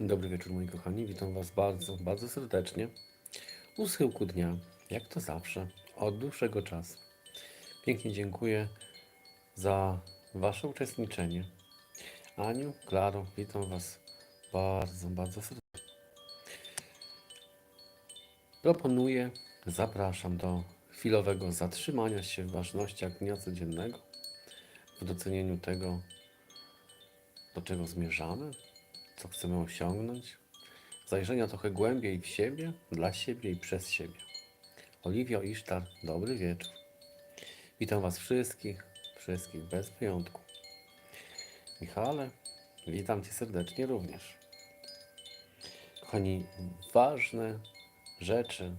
Dobry wieczór moi kochani, witam Was bardzo, bardzo serdecznie u schyłku dnia, jak to zawsze, od dłuższego czasu. Pięknie dziękuję za Wasze uczestniczenie. Aniu, Klaro, witam Was bardzo, bardzo serdecznie. Proponuję, zapraszam do chwilowego zatrzymania się w ważnościach dnia codziennego, w docenieniu tego, do czego zmierzamy, co chcemy osiągnąć, zajrzenia trochę głębiej w siebie, dla siebie i przez siebie. Oliwio Isztar, dobry wieczór. Witam Was wszystkich, wszystkich bez wyjątku. Michale, witam Cię serdecznie również. Kochani, ważne rzeczy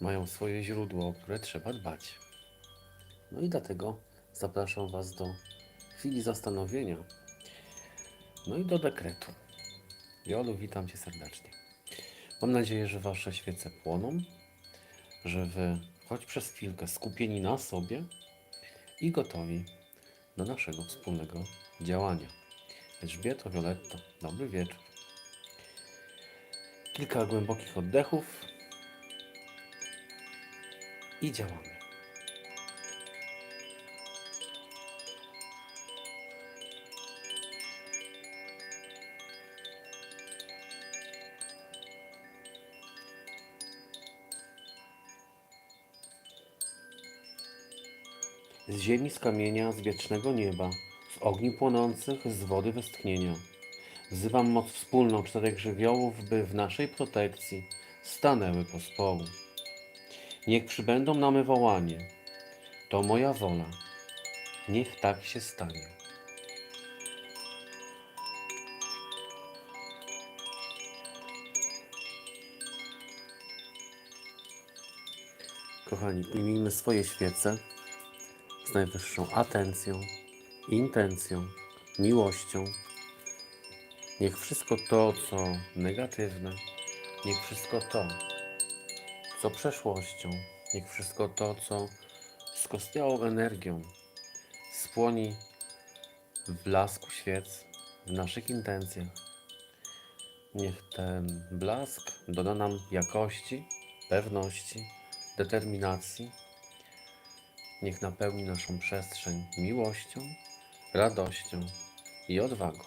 mają swoje źródło, o które trzeba dbać. No i dlatego zapraszam Was do chwili zastanowienia, no i do dekretu. Jolu, witam Cię serdecznie. Mam nadzieję, że Wasze świece płoną, że Wy choć przez chwilkę skupieni na sobie i gotowi do naszego wspólnego działania. Elżbieto, Violetto, dobry wieczór. Kilka głębokich oddechów i działamy. Z ziemi, z kamienia, z wiecznego nieba, z ogni płonących, z wody westchnienia. Wzywam moc wspólną czterech żywiołów, by w naszej protekcji stanęły pospołu. Niech przybędą na me wołanie. To moja wola. Niech tak się stanie. Kochani, ujmijmy swoje świece z najwyższą atencją, intencją, miłością. Niech wszystko to, co negatywne, niech wszystko to, co przeszłością, niech wszystko to, co skostniałą energią spłoni w blasku świec, w naszych intencjach. Niech ten blask doda nam jakości, pewności, determinacji. Niech napełni naszą przestrzeń miłością, radością i odwagą.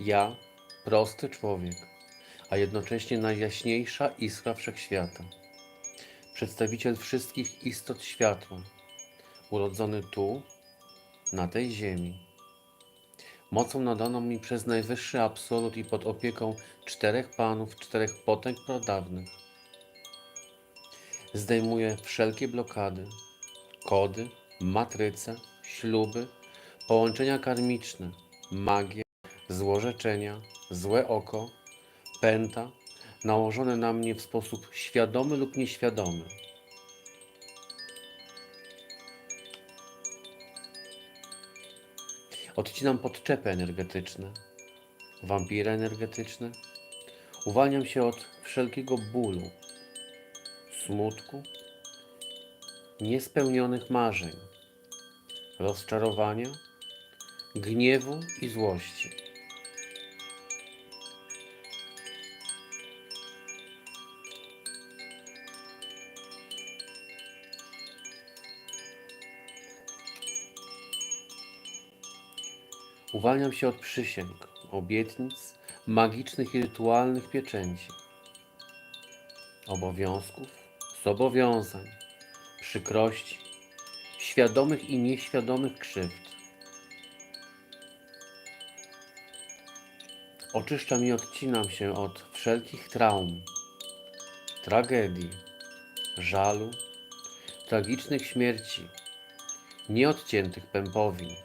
Ja, prosty człowiek, a jednocześnie najjaśniejsza iskra wszechświata, przedstawiciel wszystkich istot światła, urodzony tu, na tej ziemi, mocą nadaną mi przez najwyższy absolut i pod opieką czterech panów, czterech potęg pradawnych. Zdejmuję wszelkie blokady, kody, matryce, śluby, połączenia karmiczne, magię, złorzeczenia, złe oko, pęta, nałożone na mnie w sposób świadomy lub nieświadomy. Odcinam podczepy energetyczne, wampiry energetyczne. Uwalniam się od wszelkiego bólu, smutku, niespełnionych marzeń, rozczarowania, gniewu i złości. Uwalniam się od przysięg, obietnic, magicznych i rytualnych pieczęci, obowiązków, zobowiązań, przykrości, świadomych i nieświadomych krzywd. Oczyszczam i odcinam się od wszelkich traum, tragedii, żalu, tragicznych śmierci, nieodciętych pępowin.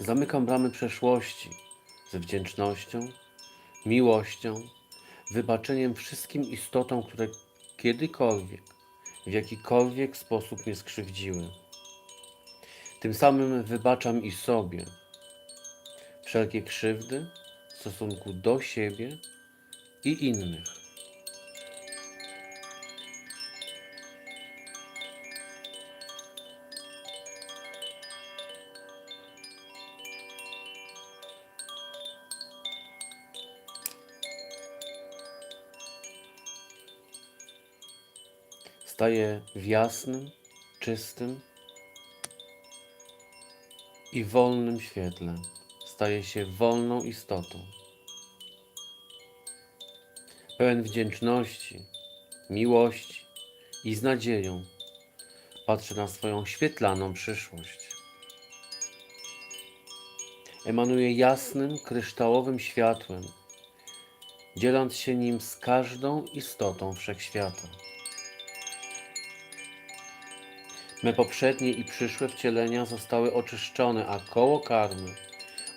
Zamykam bramy przeszłości z wdzięcznością, miłością, wybaczeniem wszystkim istotom, które kiedykolwiek, w jakikolwiek sposób mnie skrzywdziły. Tym samym wybaczam i sobie wszelkie krzywdy w stosunku do siebie i innych. Staję w jasnym, czystym i wolnym świetle. Staję się wolną istotą. Pełen wdzięczności, miłości i z nadzieją patrzę na swoją świetlaną przyszłość. Emanuję jasnym, kryształowym światłem, dzieląc się nim z każdą istotą wszechświata. Me poprzednie i przyszłe wcielenia zostały oczyszczone, a koło karmy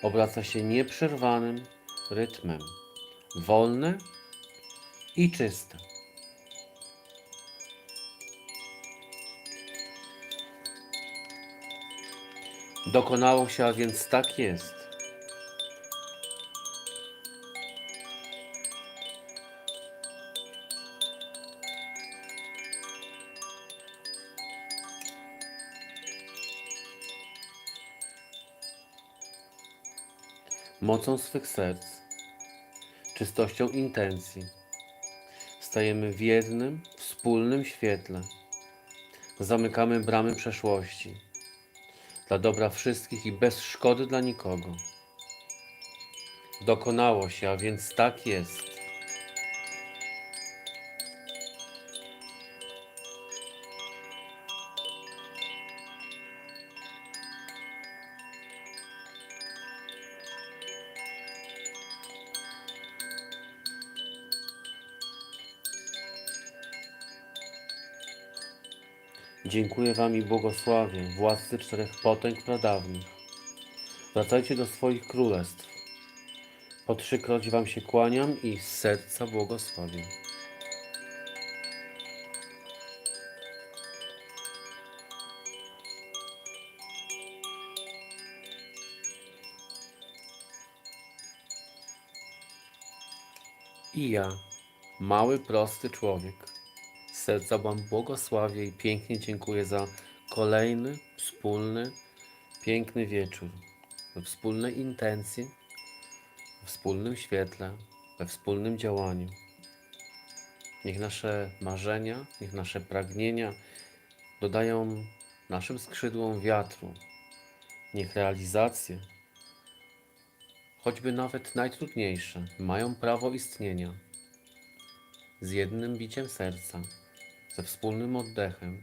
obraca się nieprzerwanym rytmem. Wolne i czyste. Dokonało się, a więc tak jest. Mocą swych serc, czystością intencji, stajemy w jednym, wspólnym świetle. Zamykamy bramy przeszłości dla dobra wszystkich i bez szkody dla nikogo. Dokonało się, a więc tak jest. Dziękuję Wam i błogosławię, władcy czterech potęg pradawnych. Wracajcie do swoich królestw. Po trzykroć Wam się kłaniam i z serca błogosławię. I ja, mały, prosty człowiek, serca Wam błogosławię i pięknie dziękuję za kolejny, wspólny, piękny wieczór. We wspólnej intencji, we wspólnym świetle, we wspólnym działaniu. Niech nasze marzenia, niech nasze pragnienia dodają naszym skrzydłom wiatru. Niech realizacje, choćby nawet najtrudniejsze, mają prawo istnienia z jednym biciem serca, ze wspólnym oddechem,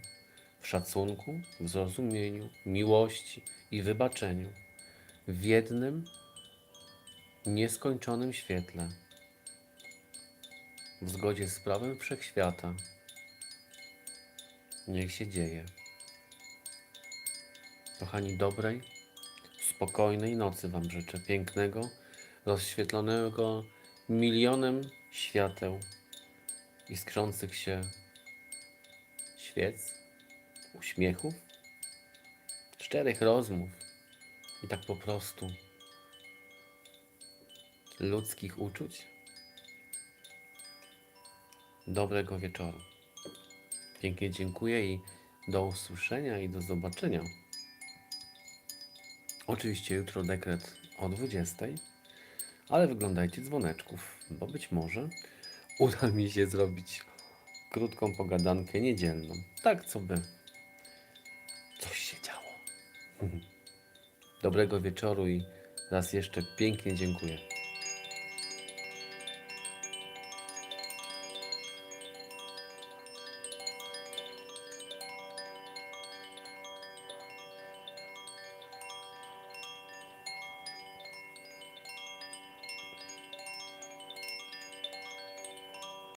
w szacunku, w zrozumieniu, miłości i wybaczeniu, w jednym, nieskończonym świetle, w zgodzie z prawem wszechświata. Niech się dzieje. Kochani, dobrej, spokojnej nocy Wam życzę, pięknego, rozświetlonego milionem świateł iskrzących się świec, uśmiechów, szczerych rozmów i tak po prostu ludzkich uczuć. Dobrego wieczoru. Pięknie dziękuję i do usłyszenia i do zobaczenia. Oczywiście jutro dekret o 20, ale wyglądajcie dzwoneczków, bo być może uda mi się zrobić krótką pogadankę niedzielną. Tak, co by coś się działo. Dobrego wieczoru i raz jeszcze pięknie dziękuję.